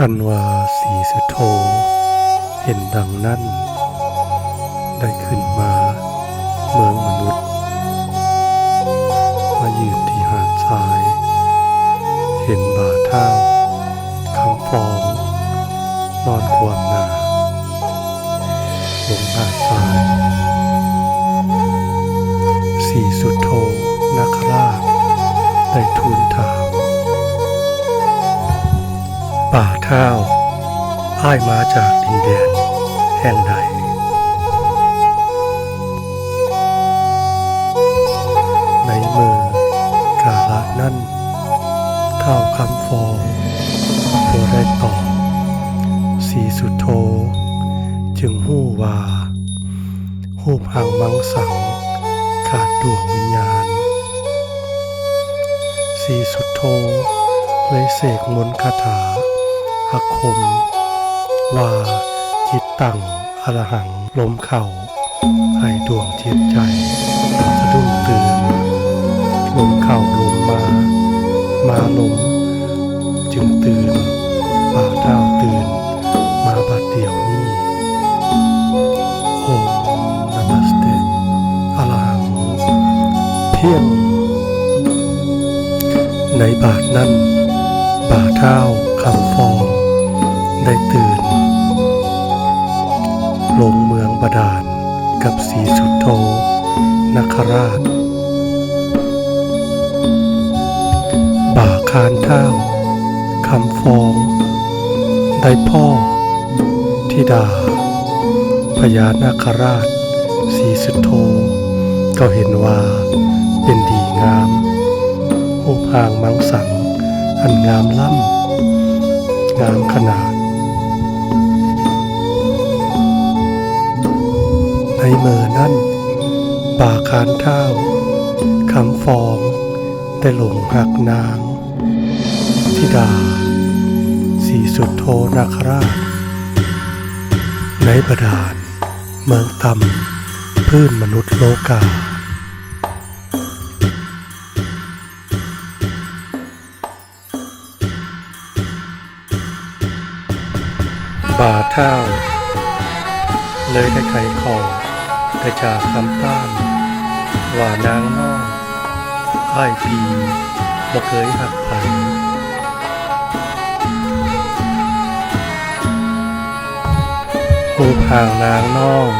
คันว่าสีสุโธเห็นดังนั้น ได้ขึ้นมาเมืองมนุษย์ มายืนที่หาดทราย เห็นบ่าเท้าคำฟอง นอนความหนาลงหาดทรายสีสุโธนักราชได้ทูล ป่าเท้าอ้ายมาจากดินแดนแห่งใด ในมือกาละนั้นเท่าคำฟองโบได้ตอบสีสุดโธจึงหู้ว่าหูปหังมังสัง ขาดดวงวิญญาณ สีสุดโธเลยเสกมนต์คาถา อาคมว่าจิตตั้งอรหังลมเข่า ให้ดวงจิตใจ สะดุ้งตื่น ลมเข่าลมมา มาลม จึงตื่นป่าเท้าตื่น มาบัดเดียวนี้โอมนามัสเตอรหังเพียงในบาทนั้น บาเท้าคำฟอง ได้ตื่น ลงเมืองบาดาลกับสีสุดโทนคราช บ่าคานเท้าคำฟอง ได้พ่อธิดา พญานาคราช สีสุดโท ก็เห็นว่าเป็นดีงามรูปห่างมังสัง อันงามล้ำงามขนาด ในเมื่อนั้นป่าคานเท้าคำฟองได้หลงหักนางธิดา สีสุดโทนาคราช ในบาดาลเมืองตำพื้นมนุษย์โลกาบาเท้าเลยได้ไขคอ ได้จากคำต้านว่านางนอกอ้ายปีบ่เคยหักไผหูพางนางนอก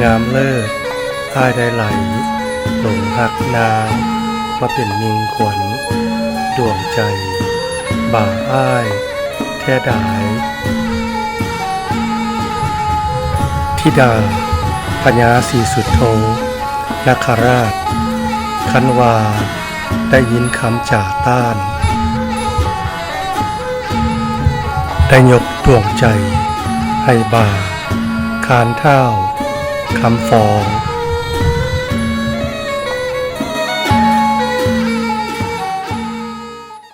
งามเลิศอ้ายได้ไหล หลงหักนางมาเป็นมิงขวัญดวงใจ บ่าอ้ายแท้ดาย ธิดา พญาสีสุดโทนาคราช คันวา ได้ยินคำจ่าต้าน ได้ยกดวงใจ ให้บา คานเท้าคำฟอง